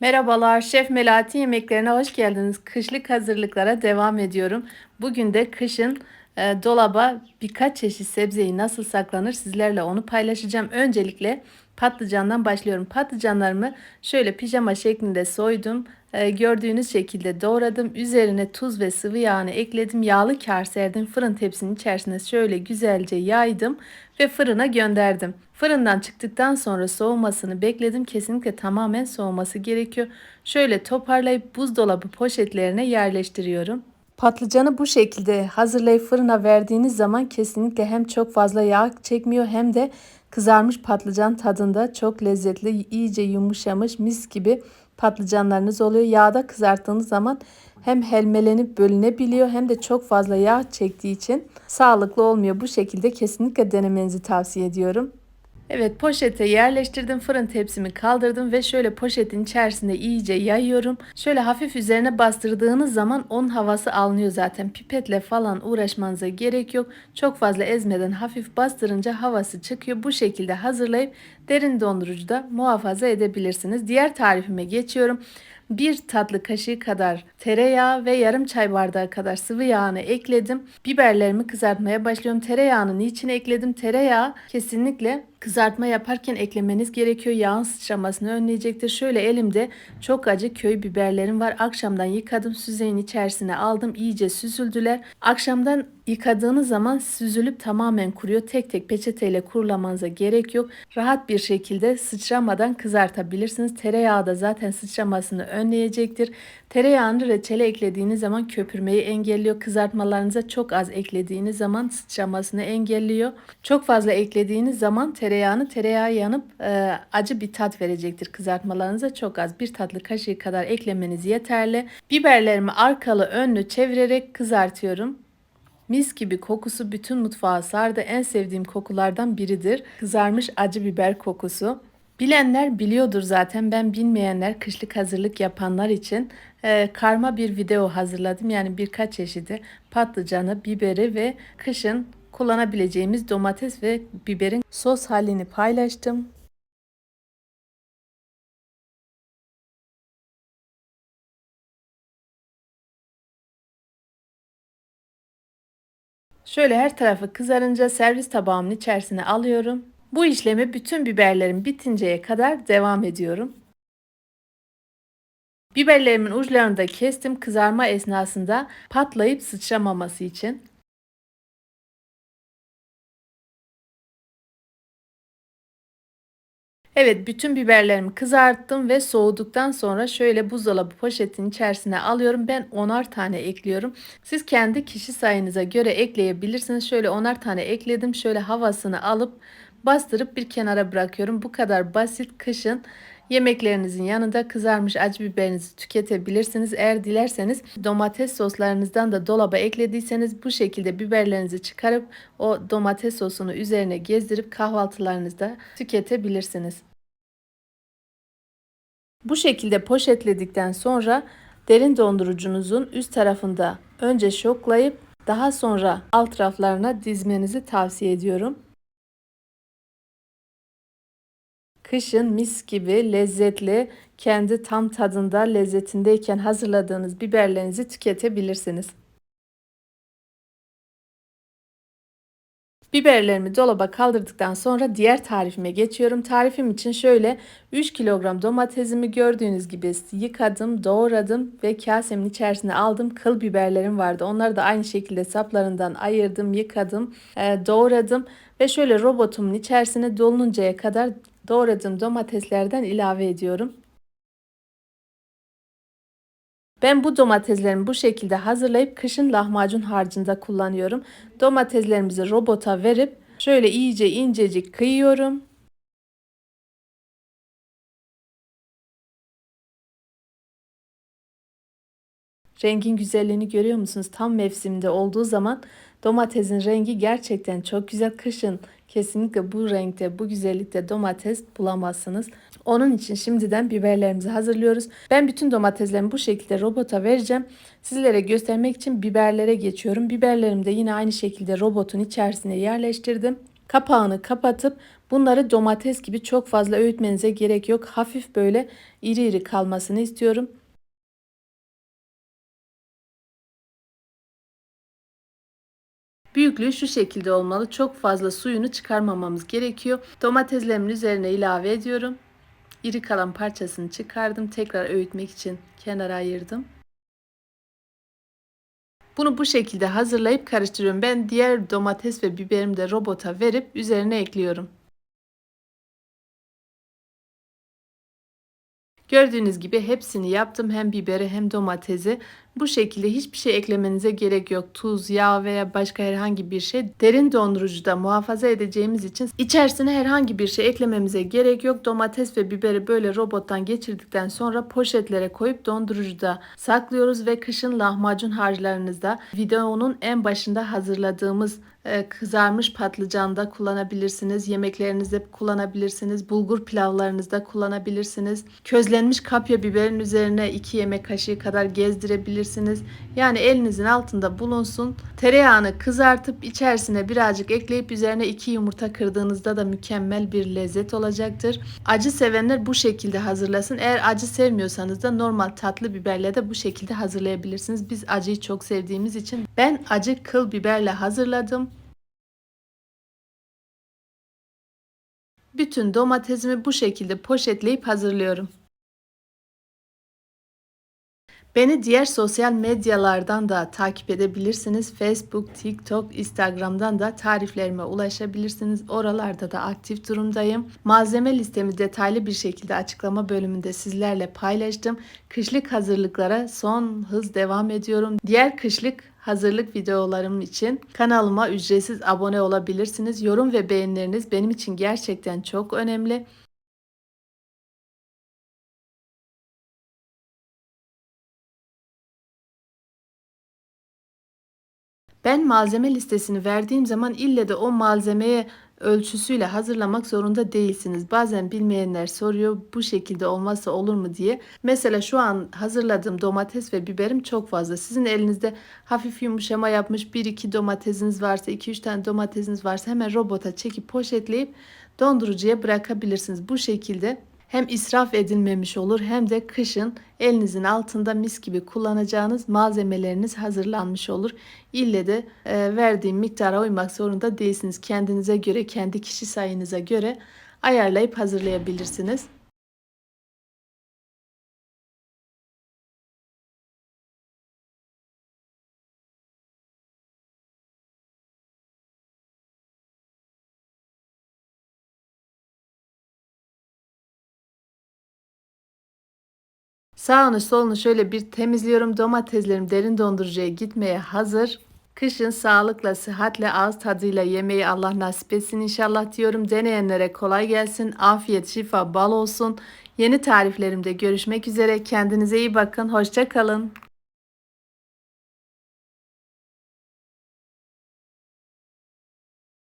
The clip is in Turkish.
Merhabalar, Şef Melati yemeklerine hoş geldiniz. Kışlık hazırlıklara devam ediyorum. Bugün de kışın e, dolaba birkaç çeşit sebzeyi nasıl saklanır sizlerle onu paylaşacağım. Öncelikle patlıcandan başlıyorum. Patlıcanlarımı şöyle pijama şeklinde soydum. E, gördüğünüz şekilde doğradım. Üzerine tuz ve sıvı yağını ekledim. Yağlı kar serdim. Fırın tepsinin içerisine şöyle güzelce yaydım ve fırına gönderdim. Fırından çıktıktan sonra soğumasını bekledim. Kesinlikle tamamen soğuması gerekiyor. Şöyle toparlayıp buzdolabı poşetlerine yerleştiriyorum. Patlıcanı bu şekilde hazırlayıp fırına verdiğiniz zaman kesinlikle hem çok fazla yağ çekmiyor hem de kızarmış patlıcan tadında çok lezzetli, iyice yumuşamış mis gibi patlıcanlarınız oluyor. Yağda kızarttığınız zaman hem helmelenip bölünebiliyor hem de çok fazla yağ çektiği için sağlıklı olmuyor. Bu şekilde kesinlikle denemenizi tavsiye ediyorum. Evet poşete yerleştirdim fırın tepsimi kaldırdım ve şöyle poşetin içerisinde iyice yayıyorum. Şöyle hafif üzerine bastırdığınız zaman onun havası alınıyor zaten. Pipetle falan uğraşmanıza gerek yok. Çok fazla ezmeden hafif bastırınca havası çıkıyor. Bu şekilde hazırlayıp derin dondurucuda muhafaza edebilirsiniz. Diğer tarifime geçiyorum. Bir tatlı kaşığı kadar tereyağı ve yarım çay bardağı kadar sıvı yağını ekledim. Biberlerimi kızartmaya başlıyorum. Tereyağını niçin ekledim? Tereyağı kesinlikle kızartma yaparken eklemeniz gerekiyor. Yağın sıçramasını önleyecektir. Şöyle elimde çok acı köy biberlerim var. Akşamdan yıkadım. Süzeyin içerisine aldım. İyice süzüldüler. Akşamdan yıkadığınız zaman süzülüp tamamen kuruyor. Tek tek peçeteyle kurulamanıza gerek yok. Rahat bir şekilde sıçramadan kızartabilirsiniz. Tereyağı da zaten sıçramasını önleyecektir. Tereyağını reçele eklediğiniz zaman köpürmeyi engelliyor. Kızartmalarınıza çok az eklediğiniz zaman sıçramasını engelliyor. Çok fazla eklediğiniz zaman tereyağını tereyağı yanıp e, acı bir tat verecektir kızartmalarınıza. Çok az bir tatlı kaşığı kadar eklemeniz yeterli. Biberlerimi arkalı önlü çevirerek kızartıyorum. Mis gibi kokusu bütün mutfağı sardı. En sevdiğim kokulardan biridir. Kızarmış acı biber kokusu. Bilenler biliyordur zaten ben bilmeyenler kışlık hazırlık yapanlar için e, karma bir video hazırladım. Yani birkaç çeşidi patlıcanı, biberi ve kışın kullanabileceğimiz domates ve biberin sos halini paylaştım. Şöyle her tarafı kızarınca servis tabağımın içerisine alıyorum. Bu işlemi bütün biberlerim bitinceye kadar devam ediyorum. Biberlerimin uçlarını da kestim kızarma esnasında patlayıp sıçramaması için. Evet bütün biberlerimi kızarttım ve soğuduktan sonra şöyle buzdolabı poşetin içerisine alıyorum. Ben onar tane ekliyorum. Siz kendi kişi sayınıza göre ekleyebilirsiniz. Şöyle onar tane ekledim. Şöyle havasını alıp bastırıp bir kenara bırakıyorum. Bu kadar basit kışın Yemeklerinizin yanında kızarmış acı biberinizi tüketebilirsiniz. Eğer dilerseniz domates soslarınızdan da dolaba eklediyseniz bu şekilde biberlerinizi çıkarıp o domates sosunu üzerine gezdirip kahvaltılarınızda tüketebilirsiniz. Bu şekilde poşetledikten sonra derin dondurucunuzun üst tarafında önce şoklayıp daha sonra alt raflarına dizmenizi tavsiye ediyorum. Kışın mis gibi lezzetli, kendi tam tadında lezzetindeyken hazırladığınız biberlerinizi tüketebilirsiniz. Biberlerimi dolaba kaldırdıktan sonra diğer tarifime geçiyorum. Tarifim için şöyle 3 kilogram domatesimi gördüğünüz gibi yıkadım, doğradım ve kasemin içerisine aldım. Kıl biberlerim vardı. Onları da aynı şekilde saplarından ayırdım, yıkadım, doğradım ve şöyle robotumun içerisine dolununcaya kadar doğradığım domateslerden ilave ediyorum. Ben bu domateslerimi bu şekilde hazırlayıp kışın lahmacun harcında kullanıyorum. Domateslerimizi robota verip şöyle iyice incecik kıyıyorum. Rengin güzelliğini görüyor musunuz? Tam mevsiminde olduğu zaman domatesin rengi gerçekten çok güzel. Kışın kesinlikle bu renkte, bu güzellikte domates bulamazsınız. Onun için şimdiden biberlerimizi hazırlıyoruz. Ben bütün domateslerimi bu şekilde robota vereceğim. Sizlere göstermek için biberlere geçiyorum. Biberlerimi de yine aynı şekilde robotun içerisine yerleştirdim. Kapağını kapatıp bunları domates gibi çok fazla öğütmenize gerek yok. Hafif böyle iri iri kalmasını istiyorum. Büyüklüğü şu şekilde olmalı. Çok fazla suyunu çıkarmamamız gerekiyor. Domateslerimin üzerine ilave ediyorum. İri kalan parçasını çıkardım. Tekrar öğütmek için kenara ayırdım. Bunu bu şekilde hazırlayıp karıştırıyorum. Ben diğer domates ve biberimi de robota verip üzerine ekliyorum. Gördüğünüz gibi hepsini yaptım. Hem biberi hem domatesi. Bu şekilde hiçbir şey eklemenize gerek yok. Tuz, yağ veya başka herhangi bir şey. Derin dondurucuda muhafaza edeceğimiz için içerisine herhangi bir şey eklememize gerek yok. Domates ve biberi böyle robottan geçirdikten sonra poşetlere koyup dondurucuda saklıyoruz ve kışın lahmacun harçlarınızda videonun en başında hazırladığımız e, kızarmış patlıcan da kullanabilirsiniz. Yemeklerinizde kullanabilirsiniz. Bulgur pilavlarınızda kullanabilirsiniz. Közlenmiş kapya biberin üzerine 2 yemek kaşığı kadar gezdirebilirsiniz. Yani elinizin altında bulunsun. Tereyağını kızartıp içerisine birazcık ekleyip üzerine 2 yumurta kırdığınızda da mükemmel bir lezzet olacaktır. Acı sevenler bu şekilde hazırlasın. Eğer acı sevmiyorsanız da normal tatlı biberle de bu şekilde hazırlayabilirsiniz. Biz acıyı çok sevdiğimiz için ben acı kıl biberle hazırladım. Bütün domatesimi bu şekilde poşetleyip hazırlıyorum. Beni diğer sosyal medyalardan da takip edebilirsiniz. Facebook, TikTok, Instagram'dan da tariflerime ulaşabilirsiniz. Oralarda da aktif durumdayım. Malzeme listemi detaylı bir şekilde açıklama bölümünde sizlerle paylaştım. Kışlık hazırlıklara son hız devam ediyorum. Diğer kışlık hazırlık videolarım için kanalıma ücretsiz abone olabilirsiniz. Yorum ve beğenileriniz benim için gerçekten çok önemli. Ben malzeme listesini verdiğim zaman ille de o malzemeye ölçüsüyle hazırlamak zorunda değilsiniz. Bazen bilmeyenler soruyor bu şekilde olmazsa olur mu diye. Mesela şu an hazırladığım domates ve biberim çok fazla. Sizin elinizde hafif yumuşama yapmış 1-2 domatesiniz varsa 2-3 tane domatesiniz varsa hemen robota çekip poşetleyip dondurucuya bırakabilirsiniz. Bu şekilde hem israf edilmemiş olur hem de kışın elinizin altında mis gibi kullanacağınız malzemeleriniz hazırlanmış olur. İlle de e, verdiğim miktara uymak zorunda değilsiniz. Kendinize göre, kendi kişi sayınıza göre ayarlayıp hazırlayabilirsiniz. Sağını solunu şöyle bir temizliyorum. Domateslerim derin dondurucuya gitmeye hazır. Kışın sağlıkla, sıhhatle, ağız tadıyla yemeği Allah nasip etsin inşallah diyorum. Deneyenlere kolay gelsin. Afiyet, şifa, bal olsun. Yeni tariflerimde görüşmek üzere. Kendinize iyi bakın. Hoşça kalın.